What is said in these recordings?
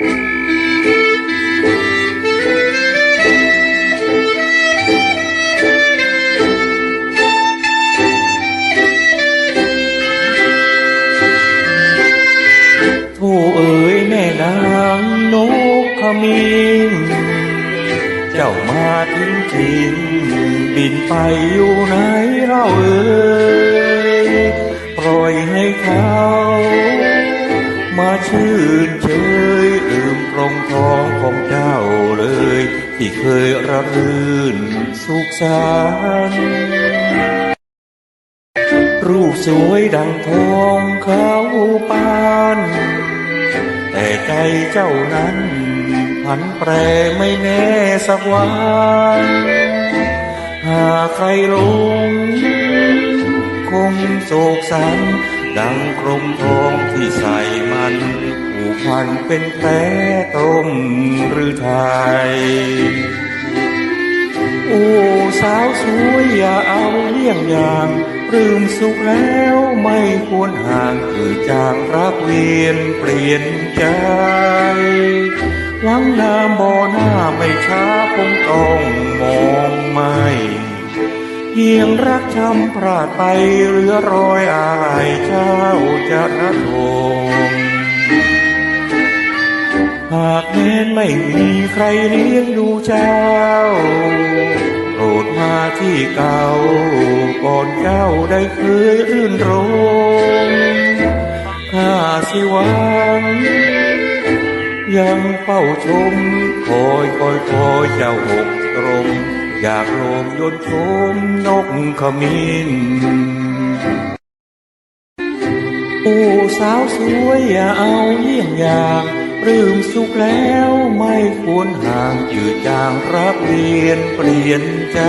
โธ่เอ๋ยแม่นางนกขมิ้นเจ้ามาทิ้งถิ่นบินไปอยู่ไหนเราเอ๋ยปล่อยให้เขา มาชื่นเชยลืม รงท้องของเจ้าเลย ที่เคยระรื่นสุขสันต์รูปสวยดังทองเขาปาน แต่ใจเจ้านั้นผันแปรไม่แน่สักวัน หากใครห ลงคงโศกสันดังกรมทองที่ใส่มันผูกพันเป็นแผลต้มหรือไทย โอ้สาวสวยอย่าเอาเลี่ยงอย่างปลื้มสุขแล้วไม่ควรห่างคือจางรักเวียนเปลี่ยนใจหวังนามบ่อหน้า เพียงรักช้ำพลาดไปเหลือรอยอายเจ้าจะระทมหากแม้นไม่มีใครเลี้ยงดูเจ้าโปรดมาที่เก่า ก่อนเจ้าได้เคยรื่นรมข้าสิวังยังเฝ้าชม คอยคอยคอยเจ้าหกตรง อยากโลมยนชมนกขมิ้นโอ้สาวสวยอย่าเอาเยี่ยงอย่างปลื้มสุขแล้วไม่ควรห่างจืดจางรักเวียนเปลี่ยนใจ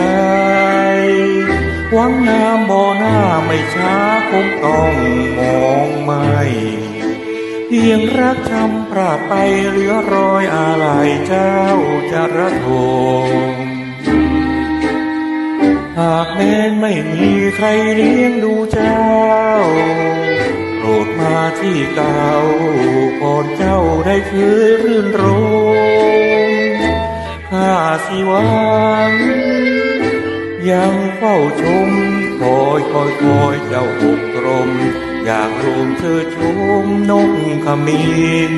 หวังน้ำบ่อหน้าไม่ช้าคงต้องมองไม่เพียงรักทำพลาไปเหลือรอยอาลัยเจ้าจะระทมากแม้นไม่มีใครเลี้ยงดูเจ้า โปรดมาที่เก่าก่อนเจ้าได้เคยรื่นรมข้าสิวัง ยังเฝ้าชมคอยคอยคอยเจ้าอกตรม อยากรวมเชิดชมนกขมิ้น